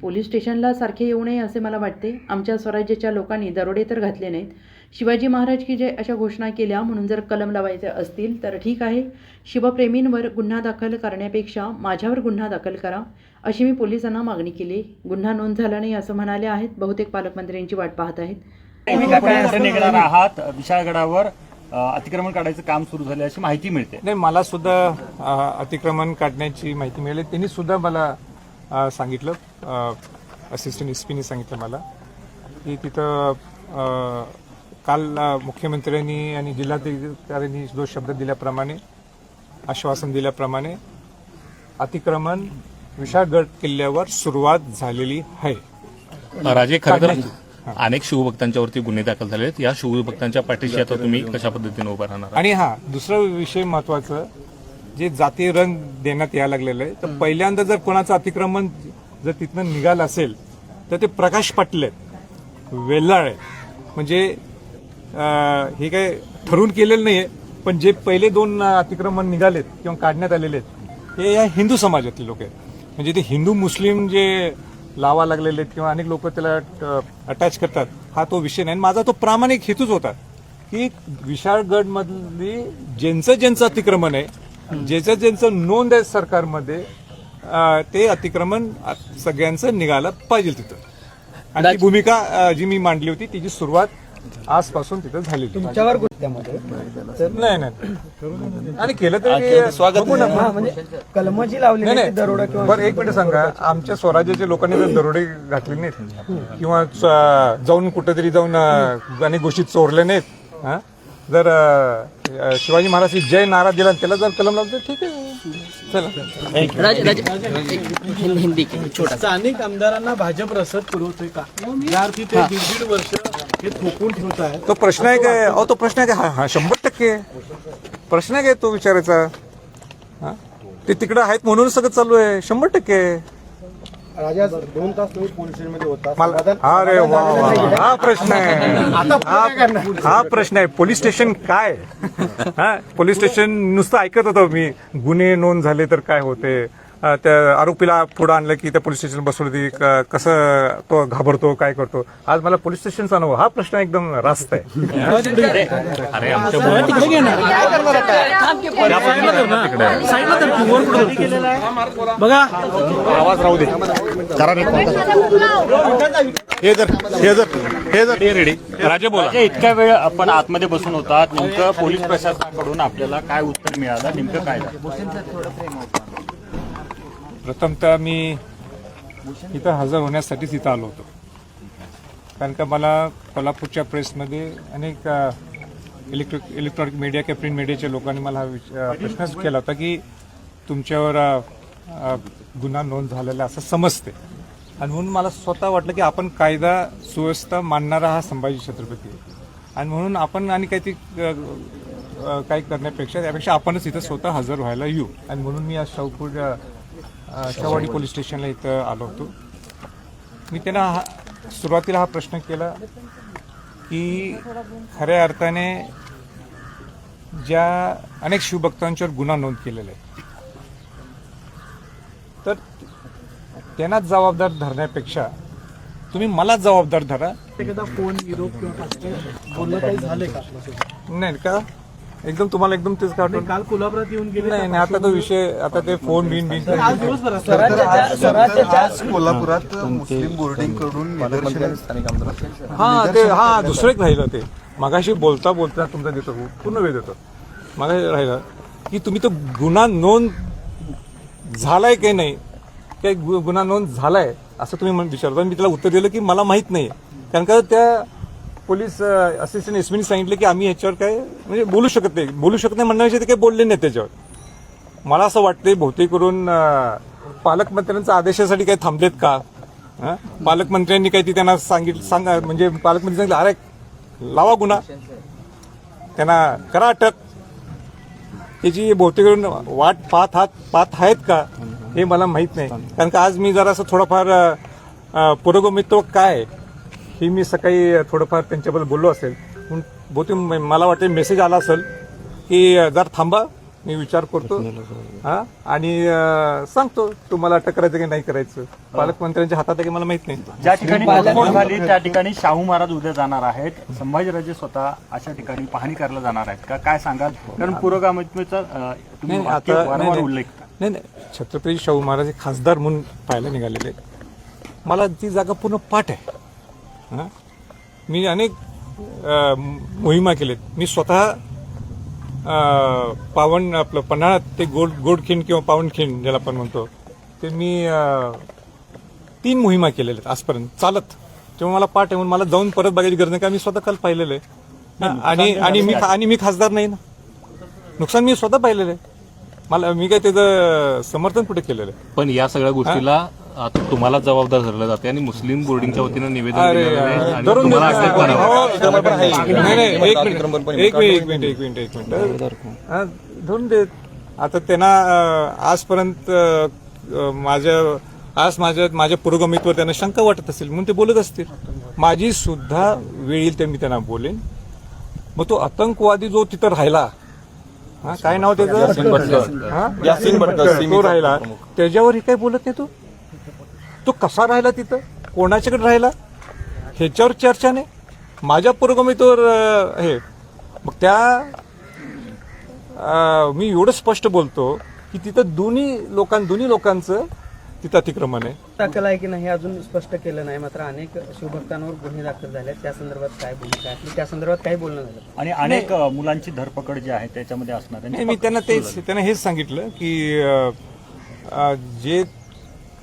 Police स्टेशनला सारखे येऊ नये असे मला वाटते. आमच्या स्वराज्याच्या लोकांनी दरोडे तर घातले नाहीत. शिवाजी महाराज की जय अशा घोषणा केल्या म्हणून जर कलम लावायचे असतील तर ठीक आहे. शिवप्रेमींवर गुन्हा दाखल करण्यापेक्षा माझ्यावर गुन्हा दाखल करा अशी मी पोलिसांना मागणी केली. गुन्हा नोंद झाला नाही असं म्हणाले आहेत बहुतेक पालकमंत्र्यांची वाट पाहत आहेत. आहात? विशाळगडावर अतिक्रमण काढायचं काम सुरू झाले अशी माहिती मिळते. नाही मला सुद्धा अतिक्रमण काढण्याची माहिती मिळाली. त्यांनी सुद्धा मला सांगितलं. असिस्टंट एस पीने सांगितलं मला. की तिथं काल मुख्यमंत्र्यांनी आणि जिल्हाधिकाऱ्यांनी जो शब्द दिल्याप्रमाणे आश्वासन दिल्याप्रमाणे अतिक्रमण विशाळगड किल्ल्यावर सुरुवात झालेली आहे. राजे खरं अनेक शिवभक्तांच्यावरती गुन्हे दाखल झाले आहेत. या शिवभक्तांच्या पाठीशी आता तुम्ही कशा पद्धतीने उभा राहणार आणि हा दुसरा विषय महत्वाचं जे जाती रंग देण्यात यायला लागलेलं आहे. तर पहिल्यांदा जर कोणाचं अतिक्रमण जर तिथनं निघालं असेल तर ते प्रकाश पाटील आहेत. वेल्लाळ आहे म्हणजे हे काय ठरवून केलेलं नाहीये पण जे पहिले दोन अतिक्रमण निघालेत किंवा काढण्यात आलेले आहेत हे या हिंदू समाजातले लोक आहेत. म्हणजे ते हिंदू मुस्लिम जे लावा लागलेले आहेत किंवा अनेक लोक त्याला अटॅच करतात हा तो विषय नाही. आणि माझा तो प्रामाणिक हेतूच होता की विशाळगड मधली ज्यांचं ज्यांचं अतिक्रमण आहे ज्याचं ज्यांचं नोंद आहे सरकारमध्ये ते अतिक्रमण सगळ्यांचं निघालं पाहिजे तिथं. आणि ती भूमिका जी मी मांडली होती तिची सुरुवात आजपासून तिथं आहे. तुमच्यावर गुत्त्यामध्ये नाही नाही. आणि केलं तर स्वागत म्हणजे कलम जी लावली नाही. दरोडा किंवा बरं एक मिनिट सांगा. आमच्या स्वराज्याच्या लोकांनी जर दरोडे घातले नाहीत. किंवा जाऊन कुठेतरी जाऊन अनेक गोष्टी चोरल्या नाहीत. हा? जर शिवाजी महाराज जय नारा दिला त्याला जर कलम लावलं तर ठीक आहे. चला. स्थानिक आमदारांना भाजप रसद पुरवतोय का? या अर्थी ते दीड दीड वर्ष हे थोपून ठेवत आहेत. तो प्रश्न आहे काय अहो तो प्रश्न आहे काय हा हा शंभर टक्के. प्रश्न आहे काय तो विचारायचा? हा? ते तिकडे आहेत म्हणून सगळं चालू आहे. शंभर टक्के. राजा दोन तास तुम्ही पोलीस स्टेशनमध्ये होता. अरे वा वा. हा प्रश्न आहे. हा- हा प्रश्न आहे. पोलीस स्टेशन काय? हा? पोलीस स्टेशन नुसतं ऐकत होतो मी. गुन्हे नोंद झाले तर काय होते? त्या आरोपीला पुढे आणलं की त्या पोलीस स्टेशन बसवलं की क- कसं तो घाबरतो काय करतो? आज मला पोलीस स्टेशनचा अनुभव हा प्रश्न एकदम रास्त आहे. अरे आमच्या भूमी- बघा. राजे बोला. इतक्या वेळ आपण आतमध्ये बसून होतात नेमकं पोलीस प्रशासनाकडून आपल्याला काय उत्तर मिळालं नेमकं काय झालं? प्रथमतः मी इथं हजर होण्यासाठीच इथं आलो होतो. कारण का मला कोल्हापूरच्या प्रेसमध्ये अनेक इलेक्ट्रिक इलेक्ट्रॉनिक मीडिया किंवा प्रिंट मीडियाच्या लोकांनी मला हा प्रश्नच केला होता की तुमच्यावर गुन्हा नोंद झालेला असं समजते. आणि म्हणून मला स्वतः वाटलं की आपण कायदा सुव्यवस्था मानणारा हा संभाजी छत्रपती. आहे आणि म्हणून आपण आणि काहीतरी काही करण्यापेक्षा त्यापेक्षा आपणच इथं स्वतः हजर व्हायला येऊ. आणि म्हणून मी आज शाहूपूर शाहवाडी पोलीस स्टेशनला इथं आलो होतो. मी त्यांना हा सुरुवातीला हा प्रश्न केला की खऱ्या अर्थाने ज्या अनेक शिवभक्तांच्यावर गुन्हा नोंद केलेला आहे तर त्यांनाच जबाबदार धरण्यापेक्षा तुम्ही मलाच जबाबदार धरा. एखादा फोन निरोप किंवा बोलणं काही झालंय का? नाही का? एकदम तुम्हाला एकदम तेच काल कोल्हापुरात येऊन गेले नाही नाही आता तो विषय आता ते फोन बिन बिन आज कोल्हापुरात मुस्लिम बोर्डिंगकडून हा ते हा दुसरं एक राहिलं ते. मगाशी बोलता बोलता तुमचा देतो पूर्ण वेळ देतो. मगाशी राहिलं की तुम्ही तो गुन्हा नोंद झालाय की नाही? काही गु- गुन्हा नोंद झालाय? असं तुम्ही मला विचारतो. मी त्याला उत्तर दिलं की मला माहीत नाही कारण का त्या पोलीस असिस्टंट एसपीने सांगितलं की आम्ही ह्याच्यावर काय म्हणजे बोलू शकत नाही. बोलू शकत नाही म्हणण्याविषयी ते काही बोलले नाही त्याच्यावर. मला असं वाटतंय बहुतेक करून पालकमंत्र्यांच्या आदेशासाठी काही थांबलेत का? पालकमंत्र्यांनी काही ती त्यांना सांगितलं सांगा म्हणजे पालकमंत्री सांगितलं अरे लावा गुन्हा. त्यांना करा अटक. त्याची बहुतेक करून वाट पाहत हात पाहत आहेत का? हे मला माहीत नाही. कारण का आज मी जरासं थोडंफार अं, पुरोगमित्व काय आहे, हे मी सकाळी थोडंफार त्यांच्याबद्दल बोललो असेल. म्हणून बहुतेक मला वाटते मेसेज आला असेल की जरा थांबा मी विचार करतो. हा? आणि सांगतो तुम्हाला अटक करायचं की नाही करायचं. पालकमंत्र्यांच्या हातात आहे की मला माहीत नाही. ज्या ठिकाणी झाली त्या ठिकाणी शाहू महाराज उद्या जाणार आहेत. संभाजीराजे स्वतः अशा ठिकाणी पाहणी करायला जाणार आहेत का? काय सांगाल? कारण पुरोगामित्वेचा अं, तुम्ही आता वारंवार. उल्लेख नाही नाही. छत्रपती शाहू महाराज हे खासदार म्हणून पाहायला निघालेले आहेत. मला ती जागा पूर्ण पाठ आहे. हा? मी अनेक मोहिमा केलेत. मी स्वतः अं, पावन आपलं पन्हाळा ते गोड गोडखिंड किंवा पावनखिंड ज्याला आपण म्हणतो ते मी तीन मोहिमा केलेल्या आहेत आजपर्यंत. चालत. तेव्हा मला पाठ आहे म्हणून मला जाऊन परत बघायची गरज नाही का मी स्वतः काल पाहिलेलं आहे. हा, आणि आणि मी आणि मी खासदार नाही ना. नुकसान मी स्वतः पाहिलेलं आहे. मला मी काय त्याचं समर्थन कुठे केलेलं आहे? पण या सगळ्या गोष्टीला आता तुम्हाला जबाबदार धरलं जाते आणि मुस्लिम बोर्डिंगच्या वतीनं निवेदन अरे दिलेलं आहे आणि धरून तुम्हाला देतो. अटक करावं. हो, नाही नाही एक मिनिट एक मिनिट एक मिनिट एक मिनिट एक मिनिट. हा, धरून देत. आता त्यांना अं, आजपर्यंत अं, माझ्या आज माझ्या माझ्या पुरोगमित्व त्यांना शंका वाटत असेल म्हणून ते बोलत असतील. माझी सुद्धा वेळ येईल ते मी त्यांना बोलेन. मग तो आतंकवादी जो तिथं राहिला हा, काय नाव त्याचं? हा? तो राहिला. त्याच्यावर हे काय बोलत नाही तू? तो कसा राहिला तिथं? कोणाच्याकडे राहिला? ह्याच्यावर चर्चा नाही. माझ्या पुरोगमित्वर हे मग त्या अं, मी एवढं स्पष्ट बोलतो की तिथं दोन्ही लोकां दोन्ही लोकांचं तिथं अतिक्रमण आहे. दाखल आहे की नाही हे अजून स्पष्ट केलं नाही. मात्र अनेक शिवभक्तांवर गुन्हे दाखल झाले. त्या संदर्भात काय भूमिका आहे त्या संदर्भात काही बोलणं झालं आणि अनेक अं, मुलांची धरपकड जी आहे त्याच्यामध्ये असणार मी त्यांना तेच त्यांना हेच सांगितलं की जे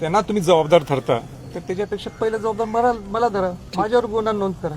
त्यांना तुम्ही जबाबदार ठरता. तर त्याच्यापेक्षा पहिलं जबाबदार मला मला धरा. माझ्यावर गुन्हा नोंद करा.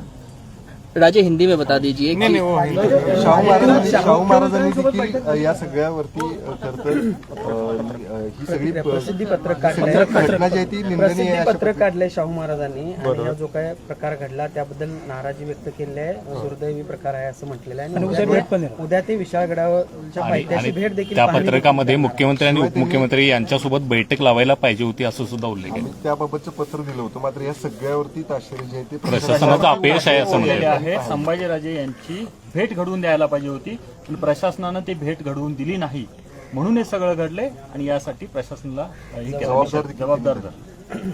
राजे हिंदी में बता दीजिए नाही नाही हो, हिंदू- शाहू महाराजांनी शाहू महाराजांनी देखील अ, या सगळ्यावरती खरं तर अ, ही सगळी प- प्रसिद्धी पत्रक सगळी घटना जी आहे ती निंदनीय प्रसिद्धी आहे अशा पत्रक काढलंय शाहू महाराजांनी. आणि हा जो काय प्रकार घडला त्याबद्दल नाराजी व्यक्त केली आहे. दुर्दैवी प्रकार आहे असं म्हटलेलं आहे. आणि उद्या ते- उद्या ते विशाळगडावरच्या आणि पायथ्याशी भेट आणि देखील त्या पाहणी पत्रकामध्ये मुख्यमंत्री आणि उपमुख्यमंत्री यांच्यासोबत बैठक लावायला पाहिजे होती असं सुद्धा उल्लेख आहे. आम्ही त्याबाबतचं पत्र दिलं होतं. मात्र या सगळ्यावरती ताशेरे जे आहे ते प्रशासनाचं अपयश आहे असं बोललेले आहे. संभाजीराजे यांची भेट घडवून द्यायला पाहिजे होती पण प्रशासनानं ती भेट घडवून दिली नाही. म्हणून हे सगळं घडले आणि यासाठी प्रशासनाला हे. जबाबदार धरलं.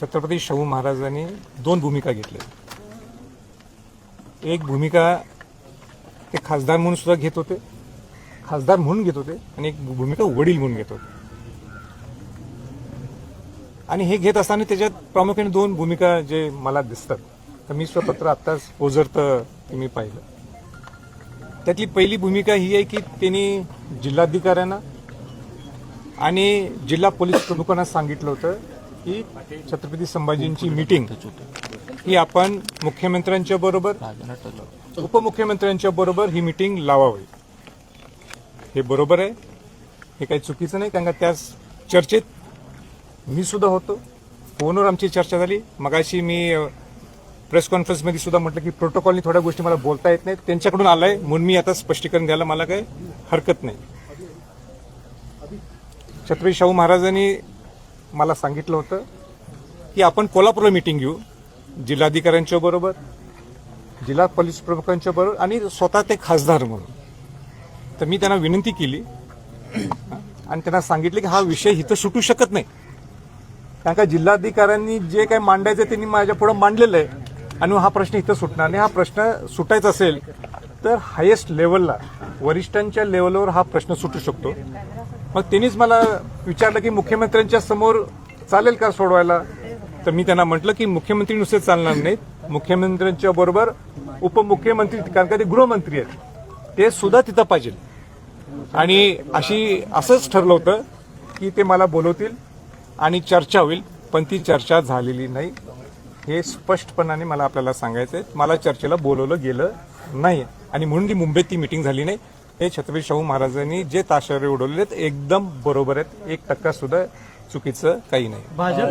छत्रपती शाहू महाराजांनी दोन भूमिका घेतल्या. एक भूमिका ते खासदार म्हणून सुद्धा घेत होते खासदार म्हणून घेत होते आणि एक भूमिका वडील म्हणून घेत होते. आणि हे घेत असताना त्याच्यात प्रामुख्याने दोन भूमिका जे मला दिसतात. तर मी स्वतंत्र आत्ताच ओझरतं मी पाहिलं. त्यातली पहिली भूमिका ही आहे की त्यांनी जिल्हाधिकाऱ्यांना आणि जिल्हा पोलीस प्रमुखांना सांगितलं होतं की छत्रपती संभाजींची मीटिंग ही आपण मुख्यमंत्र्यांच्या बरोबर उपमुख्यमंत्र्यांच्या बरोबर ही मीटिंग लावावी. हे बरोबर आहे हे काही चुकीचं नाही कारण का त्या चर्चेत मी सुद्धा होतो. फोनवर आमची चर्चा झाली. मगाशी मी प्रेस कॉन्फरन्समध्ये सुद्धा म्हटलं की प्रोटोकॉलनी थोड्या गोष्टी मला बोलता येत नाहीत. त्यांच्याकडून आलाय. म्हणून मी आता स्पष्टीकरण द्यायला मला काही हरकत नाही. छत्रपती शाहू महाराजांनी मला सांगितलं होतं की आपण कोल्हापूरला मिटिंग घेऊ. जिल्हाधिकाऱ्यांच्या बरोबर जिल्हा पोलीस प्रमुखांच्या बरोबर आणि स्वतः ते खासदार म्हणून. तर मी त्यांना विनंती केली. आणि त्यांना सांगितलं की हा विषय इथं सुटू शकत नाही. कारण का जिल्हाधिकाऱ्यांनी जे काही मांडायचं त्यांनी माझ्या पुढे मांडलेलं आहे. आणि हा प्रश्न इथं सुटणार नाही. हा प्रश्न सुटायचा असेल तर हायेस्ट लेवलला वरिष्ठांच्या लेवलवर हा प्रश्न सुटू शकतो. मग त्यांनीच मला विचारलं की मुख्यमंत्र्यांच्या समोर चालेल का सोडवायला? तर मी त्यांना म्हटलं की मुख्यमंत्री नुसते चालणार नाहीत. मुख्यमंत्र्यांच्या बरोबर उपमुख्यमंत्री कारण का ते गृहमंत्री आहेत. ते सुद्धा तिथं पाहिजे. आणि अशी असंच ठरलं होतं की ते मला बोलवतील आणि चर्चा होईल पण ती चर्चा झालेली नाही. हे स्पष्टपणाने मला आपल्याला सांगायचं आहे मला चर्चेला बोलवलं गेलं नाही आणि म्हणून ती मुंबईत ती मिटिंग झाली नाही. हे छत्रपती शाहू महाराजांनी जे ताशारे उडवले आहेत एकदम बरोबर आहेत. एक टक्का सुद्धा चुकीचं काही नाही.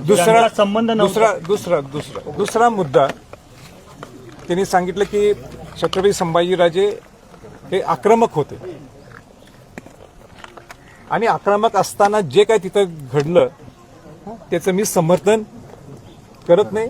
दुसरा संबंध. दुसरा दुसरा दुसरा दुसरा मुद्दा. त्यांनी सांगितलं की छत्रपती संभाजीराजे हे आक्रमक होते. आणि आक्रमक असताना जे काय तिथं घडलं त्याचं मी समर्थन करत नाही.